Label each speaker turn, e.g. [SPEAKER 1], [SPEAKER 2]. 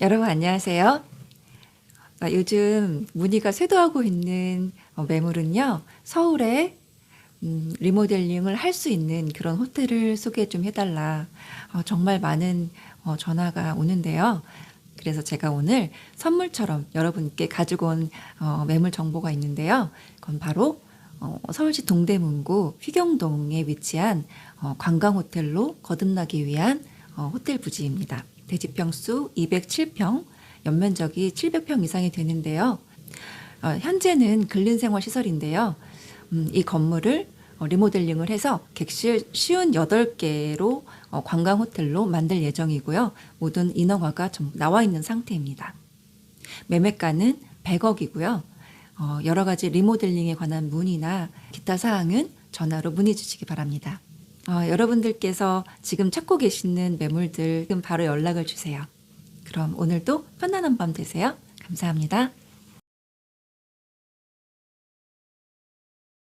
[SPEAKER 1] 여러분 안녕하세요. 아, 요즘 문의가 쇄도하고 있는 어, 매물은요. 서울에 음, 리모델링을 할 수 있는 그런 호텔을 소개 좀 해달라. 어, 정말 많은 어, 전화가 오는데요. 그래서 제가 오늘 선물처럼 여러분께 가지고 온 어, 매물 정보가 있는데요. 그건 바로 어, 서울시 동대문구 휘경동에 위치한 어, 관광호텔로 거듭나기 위한 어, 호텔 부지입니다. 대지평수 207평, 연면적이 700평 이상이 되는데요. 어, 현재는 근린생활 시설인데요. 음, 이 건물을 어, 리모델링을 해서 객실 쉬운 8개로 어, 관광 호텔로 만들 예정이고요. 모든 인허가가 좀 나와 있는 상태입니다. 매매가는 100억이고요. 어, 여러 가지 리모델링에 관한 문의나 기타 사항은 전화로 문의 주시기 바랍니다. 어, 여러분들께서 지금 찾고 계시는 매물들 지금 바로 연락을 주세요. 그럼 오늘도 편안한 밤 되세요. 감사합니다.